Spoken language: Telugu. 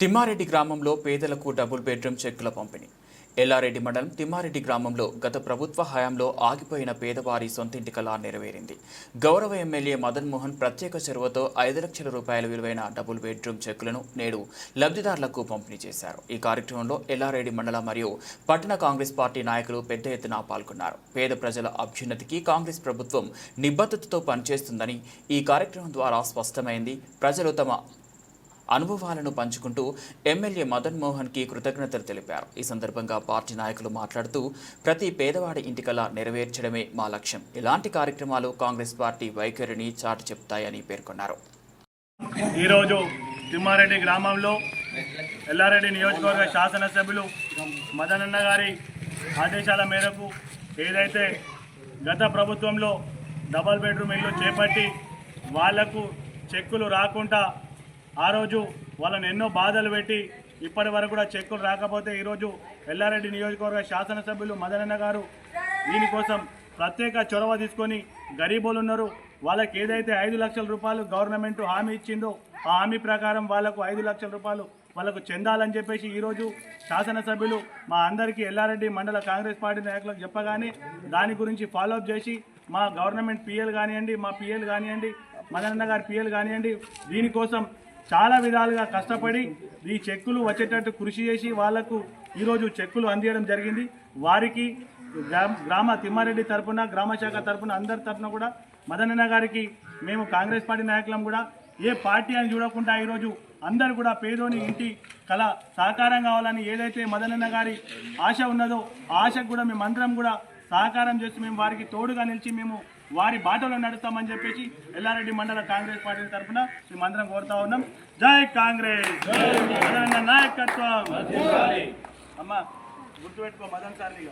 తిమ్మారెడ్డి గ్రామంలో పేదలకు డబుల్ బెడ్రూమ్ చెక్కుల పంపిణీ. ఎల్లారెడ్డి మండలం తిమ్మారెడ్డి గ్రామంలో గత ప్రభుత్వ హయాంలో ఆగిపోయిన పేదవారి సొంతింటి కళ నెరవేరింది. గౌరవ ఎమ్మెల్యే మదన్ మోహన్ ప్రత్యేక చొరవతో ఐదు లక్షల రూపాయల విలువైన డబుల్ బెడ్రూమ్ చెక్కులను నేడు లబ్ధిదారులకు పంపిణీ చేశారు. ఈ కార్యక్రమంలో ఎల్లారెడ్డి మండల మరియు పట్టణ కాంగ్రెస్ పార్టీ నాయకులు పెద్ద ఎత్తున పాల్గొన్నారు. పేద ప్రజల అభ్యున్నతికి కాంగ్రెస్ ప్రభుత్వం నిబద్ధతతో పనిచేస్తుందని ఈ కార్యక్రమం ద్వారా స్పష్టమైంది. ప్రజలు తమ అనుభవాలను పంచుకుంటూ ఎమ్మెల్యే మదన్ మోహన్కి కృతజ్ఞతలు తెలిపారు. ఈ సందర్భంగా పార్టీ నాయకులు మాట్లాడుతూ ప్రతి పేదవాడి ఇంటికలా నెరవేర్చడమే మా లక్ష్యం. ఇలాంటి కార్యక్రమాలు కాంగ్రెస్ పార్టీ వైఖరిని చాటి చెప్తాయని పేర్కొన్నారు. ఈరోజు తిమ్మారెడ్డి గ్రామంలో ఎల్లారెడ్డి నియోజకవర్గ శాసనసభ్యులు మదనన్న గారి ఆదేశాల మేరకు ఏదైతే గత ప్రభుత్వంలో డబల్ బెడ్రూమ్ ఇల్లు చేపట్టి వాళ్ళకు చెక్కులు రాకుండా ఆ రోజు వాళ్ళని ఎన్నో బాధలు పెట్టి ఇప్పటి వరకు కూడా చెక్కులు రాకపోతే ఈరోజు ఎల్లారెడ్డి నియోజకవర్గ శాసనసభ్యులు మదనన్న గారు దీనికోసం ప్రత్యేక చొరవ తీసుకొని గరీబులు ఉన్నారు. వాళ్ళకి ఏదైతే ఐదు లక్షల రూపాయలు గవర్నమెంట్ హామీ ఇచ్చిందో ఆ హామీ ప్రకారం వాళ్ళకు ఐదు లక్షల రూపాయలు వాళ్ళకు చెందాలని చెప్పేసి ఈరోజు శాసనసభ్యులు మా అందరికీ ఎల్లారెడ్డి మండల కాంగ్రెస్ పార్టీ నాయకులకు చెప్పగానే దాని గురించి ఫాలోఅప్ చేసి మా గవర్నమెంట్ పిఎల్ కానివ్వండి మా పిఎల్ కానివ్వండి మదనన్న గారి పిఎల్ కానివ్వండి దీనికోసం చాలా విధాలుగా కష్టపడి ఈ చెక్కులు వచ్చేటట్టు కృషి చేసి వాళ్ళకు ఈరోజు చెక్కులు అందియడం జరిగింది. వారికి గ్రామ- గ్రామ తిమ్మారెడ్డి తరఫున గ్రామశాఖ తరఫున అందరి తరపున కూడా మదనన్న గారికి మేము కాంగ్రెస్ పార్టీ నాయకులం కూడా ఏ పార్టీ అని చూడకుండా ఈరోజు అందరు కూడా పేదోని ఇంటి కళ సహకారం కావాలని ఏదైతే మదనన్న గారి ఆశ ఉన్నదో ఆశకు కూడా మేమందరం కూడా సహకారం చేసి మేము వారికి తోడుగా నిలిచి మేము వారి బాటలో నడుస్తామని చెప్పేసి ఎల్లారెడ్డి మండల కాంగ్రెస్ పార్టీ తరఫున మేమందరం కోరుతా ఉన్నాం. జై కాంగ్రెస్! నాయకత్వం! అమ్మ గుర్తుపెట్టుకో మదన్ సార్ ఇక